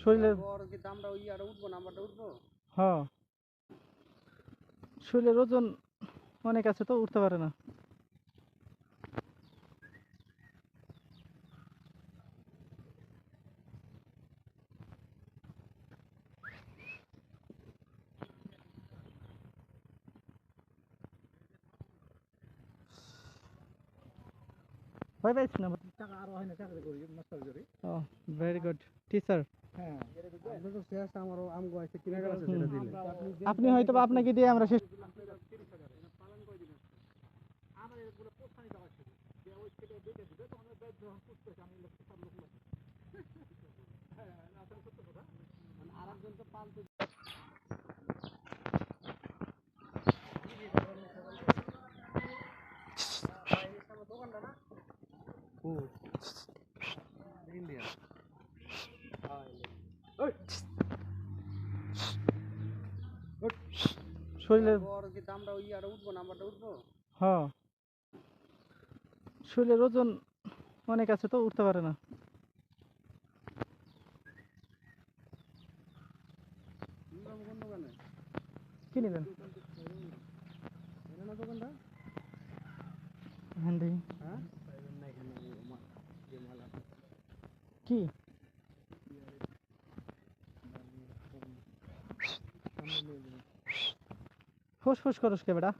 শরীরের ওর কি দামটা ওই আর উঠবো নাম্বারটা উঠবো? হ শরীরের ওজন অনেক আছে তো উঠতে পারে না। ভয় পাইছি না টাকা আরও হয় না চাকরি করি মাস্টার করি ও ভেরি গুড টিচার হ্যাঁ আপনি তো শেষ আমারও আম গাছে কিনে সেটা দিলে আপনি হয়তো বা আপনাকে দিয়ে আমরা শেষ আরেকজন তো পালতে শরীরের ওর কি দামটা ওই আর উঠবো নাম্বারটা উঠবো? হ শরীরের ওজন অনেক আছে তো উঠতে পারে না। কি নেবেন? হ্যাঁ হ্যাঁ? কি? ফুস ফুস করস কে বেটা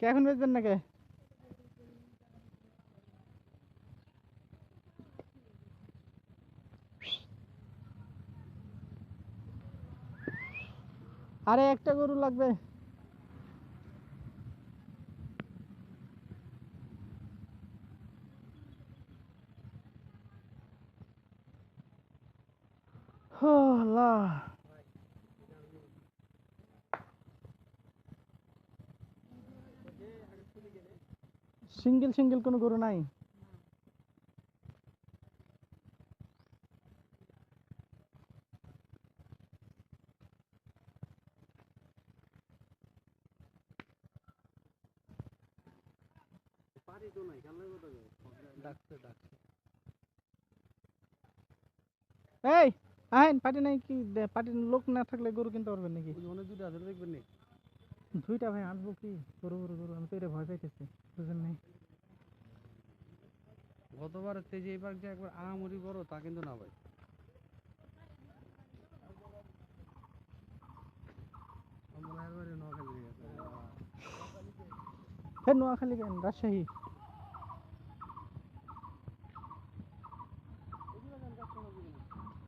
কে এখন বেচবেন না আরে একটা গরু লাগবে। সিঙ্গেল সিঙ্গেল কোনো গরু নাই পারি তো নাই কেন লাগবে ডাকছে ডাকছে। এই আহেন পার্টি নাই কি? পার্টির লোক না থাকলে গরু কিনতে পারবেন নাকি? অনেক আছে দেখবেন নি? দুইটা ভাই আনব কি? গরু গরু গরু আমি তো এটা ভয় পাইতেছি বুঝলেন নাই? গতবারের তেজে এবার যে একবার বড় তা কিন্তু না ভাই। নোয়াখালী কেন? রাজশাহী ওই দুটো যান আরে না এবারে সবজি করি খালি এই দুটো দিয়ে করি তো গরু একটু খাই বেচবো না লোকজন নেই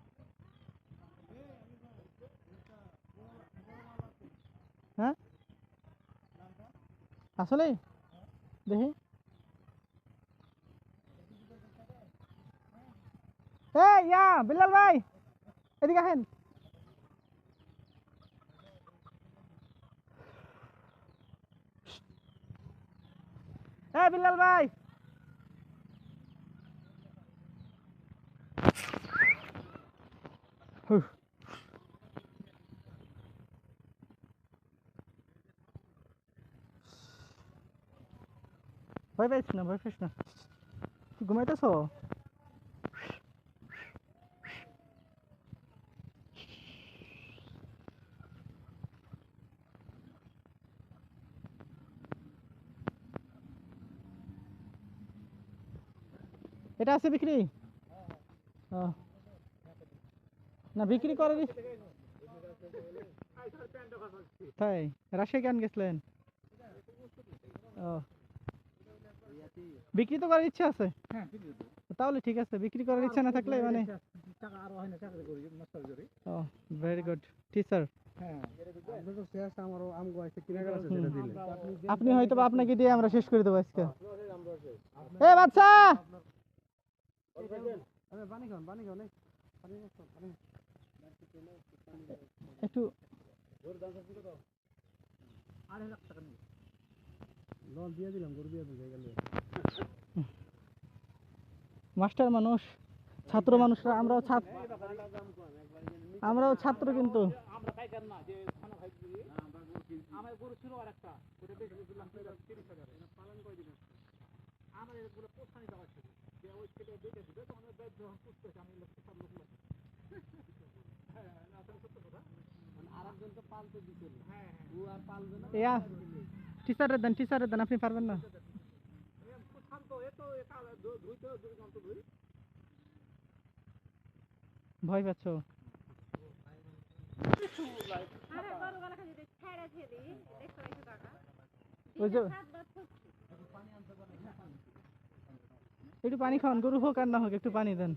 আসলে দেখি এই ইয়া বিল্লাল ভাই এদিকে আসেন এই বিল্লাল ভাই হুঁ। ভয় পাইছ না ভয় পাইছ না ঘুমাইতেছ? এটা আছে বিক্রি? না, বিক্রি ইচ- তাই রাজশাহী কেন গেছিলেন। ও। বিক্রি তো করার ইচ্ছা আছে? তাহলে ঠিক আছে বিক্রি করার ইচ্ছা না থাকলে মানে টাকা আরও হয় না চাকরি করি মাস্টার করি ও ভেরি গুড টিচার হ্যাঁ আপনি তো শেষ আমারও আম গাছ কিনে গেছে সেটা দিলে। আপনি হয়তো আপনাকে দিয়ে আমরা শেষ করে দেবো আজকে। এ বাচ্চা! একটু আড়াই লাখ টাকা লোন দিয়ে দিলাম গরু দিয়ে দিলে গেলে মাস্টার মানুষ ছাত্র মানুষরা আমরাও ছাত্র। আমরাও ছাত্র কিন্তু। আমরা টিচারের দেন টিচারের দেন আপনি পারবেন না ভয় পাচ্ছ একটু পানি খাওয়ান, গরু হোক আর না হোক, একটু পানি দেন।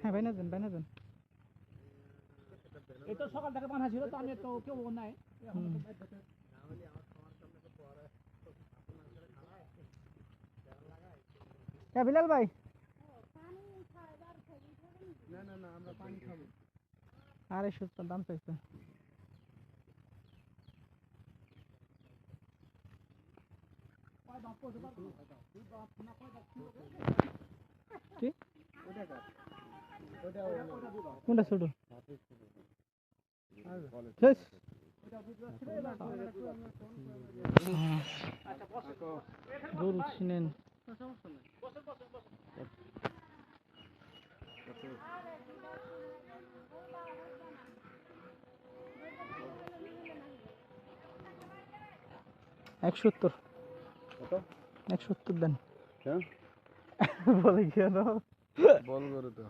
হ্যাঁ বাইনা দেন বাইনা দেন। এই তো সকাল থেকে বানা ছিল তো আমি তো কেউ নাই। হ্যাঁ বিলাল ভাই। খাব আড়াইশো দাম চাইছে। কোনটা ছোট? গরু ছিনেন এক সত্তর এক সত্তর দেন। হ্যাঁ? বলে কেন বল করো তো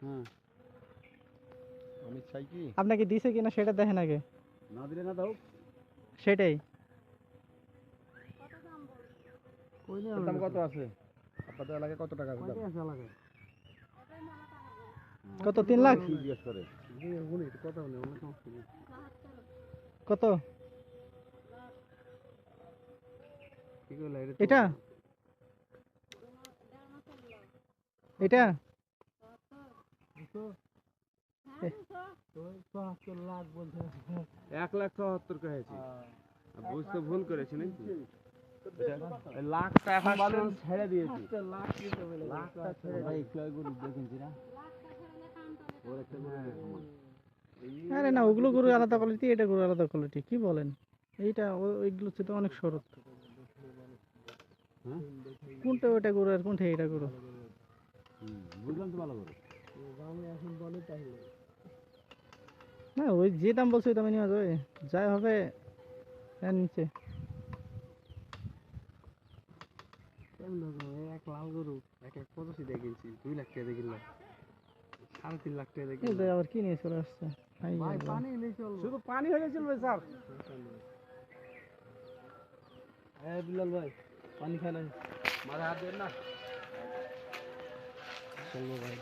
হ্যাঁ। আমি চাই কি? আপনাকে দিছে কিনা সেটা দেখেন আগে। না দিলে না দাও। সেটাই। দাম কত আছে? আপনাদের এলাকায় কত টাকা আছে লাগে কত তিন লাখ? জিজ্ঞেস করে। নেই। কত? এটা এটা? এক লাখ চুয়াত্তর কহেছি বুঝতে ভুল করেছি নাকি? লাখটা এখন ছেড়ে দিয়েছি। লাখটা ছেড়ে দেখেছি না আরে না ওগুলো গরু আলাদা কোয়ালিটি এটা গরু আলাদা কোয়ালিটি কি বলেন? এইটা ওইগুলো তো অনেক শরৎ। হ্যাঁ? কোনটা ওইটা গরু আর কোনটা এইটা গরু? বুঝলাম তো ভালো করে। আমি এখন বলে তাহলে। না ওই যে দাম বলছে ওই দামে নেওয়া যাবে। যাই হবে এর নিচে। কেমন এক লাল গরু এক এক পঁচাশি দিয়ে কিনছি দুই লাখ টাকা দিয়ে কিনলাম। সাড়ে তিন লাখ টাকা দিয়ে কিনলাম। আবার কি নিয়ে চলে আসছে। পানি চলবে শুধু পানি চলবে স্যার। হ্যাঁ বিলাল ভাই পানি খাই নাই। মাঝে হাত দেন না। চলবো ভাই